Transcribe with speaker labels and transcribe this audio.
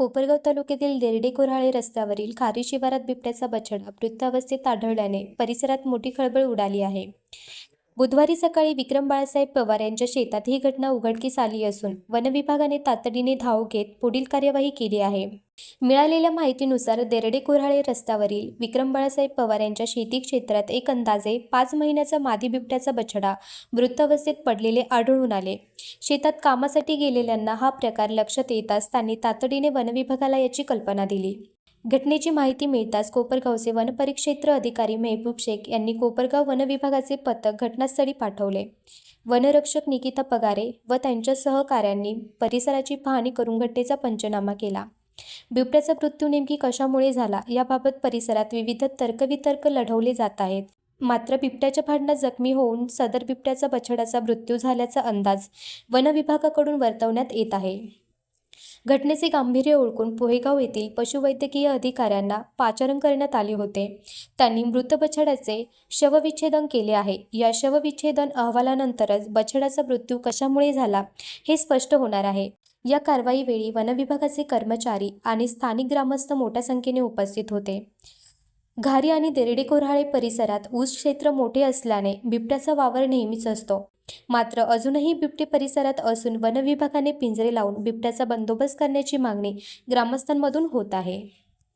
Speaker 1: कोपरगाव तालुक्यातील देरडे कोराळे रस्त्यावरील खारी शिवारात बिबट्याचा बछडा वृद्धावस्थेत आढळल्याने परिसरात मोठी खळबळ उडाली आहे. बुधवारी सकाळी विक्रम बाळासाहेब पवार यांच्या शेतात ही घटना उघडकीस आली असून वनविभागाने तातडीने धाव घेत पुढील कार्यवाही केली आहे. मिळालेल्या माहितीनुसार देरडे कोऱ्हाळे रस्त्यावरील विक्रम बाळासाहेब पवार यांच्या शेती क्षेत्रात एक अंदाजे पाच महिन्याचा मादी बिबट्याचा बछडा वृत्तावस्थेत पडलेले आढळून आले. शेतात कामासाठी गेलेल्यांना हा प्रकार लक्षात येताच त्यांनी तातडीने वनविभागाला याची कल्पना दिली. घटनेची माहिती मिळताच कोपरगावचे वनपरिक्षेत्र अधिकारी मेहबूब शेख यांनी कोपरगाव वनविभागाचे पथक घटनास्थळी पाठवले. वनरक्षक निकिता पगारे व त्यांच्या सहकाऱ्यांनी परिसराची पाहणी करून घटनेचा पंचनामा केला. बिबट्याचा मृत्यू नेमकी कशामुळे झाला याबाबत परिसरात विविध तर्कवितर्क लढवले जात आहेत. मात्र बिबट्याच्या भांडणात जखमी होऊन सदर बिबट्याचा बछड्याचा मृत्यू झाल्याचा अंदाज वनविभागाकडून वर्तवण्यात येत आहे. घटनेचे गांभीर्य ओळखून पोहेगाव येथील पशुवैद्यकीय अधिकाऱ्यांना पाचारण करण्यात आले होते. त्यांनी मृत बछड्याचे शवविच्छेदन केले आहे. या शवविच्छेदन अहवालानंतरच बछड्याचा मृत्यू कशामुळे झाला हे स्पष्ट होणार आहे. या कारवाईवेळी वनविभागाचे कर्मचारी आणि स्थानिक ग्रामस्थ मोठ्या संख्येने उपस्थित होते. घारी आणि देरडे कोऱ्हाळे परिसरात ऊस क्षेत्र मोठे असल्याने बिबट्याचा वावर नेहमीच असतो. मात्र अजूनही बिबटे परिसरात असून वनविभागाने पिंजरे लावून बिबट्याचा बंदोबस्त करण्याची मागणी ग्रामस्थांमधून होत आहे.